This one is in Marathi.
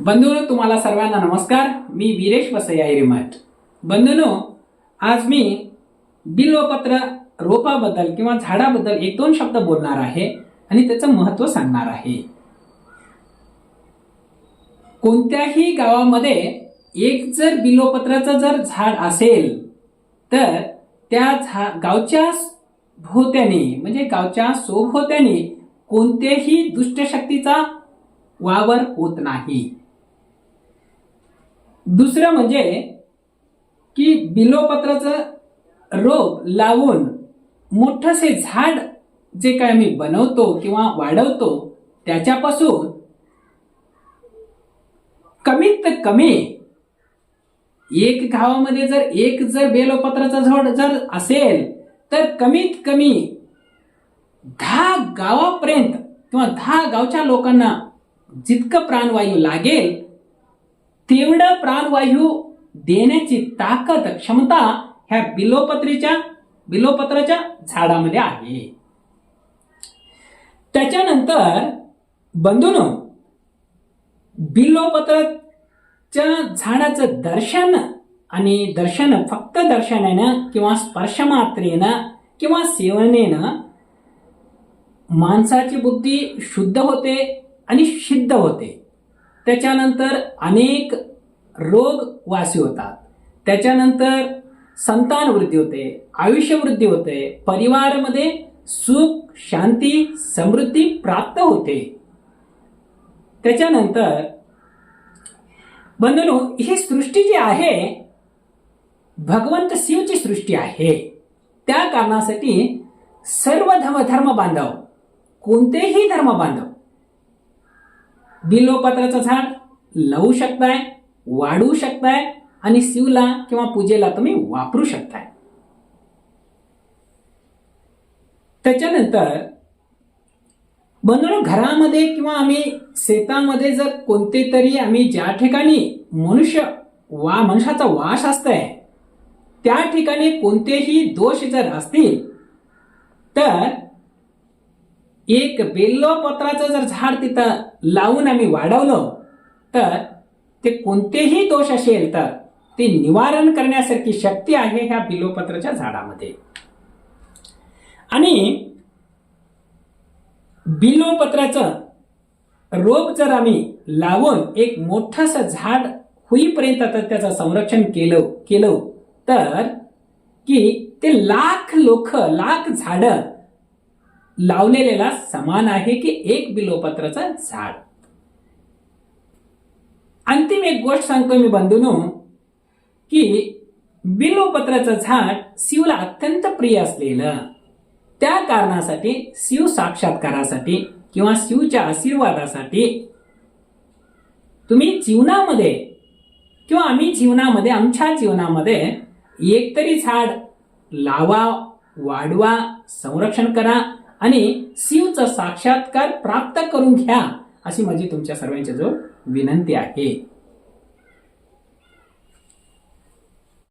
बंधूंनो तुम्हाला सर्वांना नमस्कार. मी वीरेश वसई रिमाट. बंधूनो आज मी बिल्वपत्र रोपाबद्दल किंवा झाडाबद्दल एक दोन शब्द बोलणार आहे आणि त्याचं महत्त्व सांगणार आहे. कोणत्याही गावामध्ये एक जर बिल्वपत्राचं जर झाड असेल तर त्या झा गावच्या भोवत्याने म्हणजे गावच्या सोभोवत्याने कोणत्याही दुष्टशक्तीचा वावर होत नाही. दुसरं म्हणजे की बिलोपत्राचं रोप लावून मोठंसे झाड जे काय मी बनवतो किंवा वाढवतो त्याच्यापासून कमीत कमी एक गावामध्ये जर एक जर बेलोपत्राचं झाड जर असेल तर कमीत कमी दहा गावापर्यंत किंवा दहा गावच्या लोकांना जितकं प्राणवायू लागेल तेवढं प्राणवायू देण्याची ताकद क्षमता ह्या बिलोपत्रीच्या बिलोपत्राच्या झाडामध्ये आहे. त्याच्यानंतर बंधून बिलोपत्राच्या झाडाचं दर्शन आणि दर्शन फक्त दर्शनानं किंवा स्पर्शमात्रेनं किंवा सेवनेनं माणसाची बुद्धी शुद्ध होते आणि सिद्ध होते. त्याच्यानंतर अनेक रोग वासी होतात. त्याच्यानंतर संतान वृद्धी होते आयुष्य वृद्धी होते परिवारामध्ये सुख शांती समृद्धी प्राप्त होते. त्याच्यानंतर बंधनो ही सृष्टी जी आहे भगवंत शिवची सृष्टी आहे. त्या कारणासाठी सर्व धर्म धर्म बांधव कोणतेही धर्म बांधव बिलोपत्राचं झाड लावू शकताय वाढवू शकताय आणि शिवला किंवा पूजेला तुम्ही वापरू शकताय. त्याच्यानंतर बंधून घरामध्ये किंवा आम्ही शेतामध्ये जर कोणते तरी आम्ही ज्या ठिकाणी मनुष्य वा मनुष्याचा वास असतंय त्या ठिकाणी कोणतेही दोष जर असतील तर एक बेल्लोपत्राचं जर झाड तिथं लावून आम्ही वाढवलं तर ते कोणतेही दोष असेल तर ते निवारण करण्यासारखी शक्ती आहे ह्या बिलोपत्राच्या झाडामध्ये. आणि बिलोपत्राचं रोप जर आम्ही लावून एक मोठंसं झाड होईपर्यंत तर त्याचं संरक्षण केलं केलं तर की ते लाख लोक लाख झाडं लावलेला समान आहे की एक बिलोपत्राचं झाड. अंतिम एक गोष्ट सांगतो मी बंधूनो की बिलोपत्राचं झाड शिवला अत्यंत प्रिय असलेलं. त्या कारणासाठी शिव साक्षात्कारासाठी किंवा शिवच्या आशीर्वादासाठी तुम्ही जीवनामध्ये किंवा आम्ही जीवनामध्ये आमच्या जीवनामध्ये एकतरी झाड लावा वाढवा संरक्षण करा आणि शिवचा साक्षात्कार प्राप्त करून घ्या अशी माझी तुमच्या सर्वांच्या जो विनंती आहे.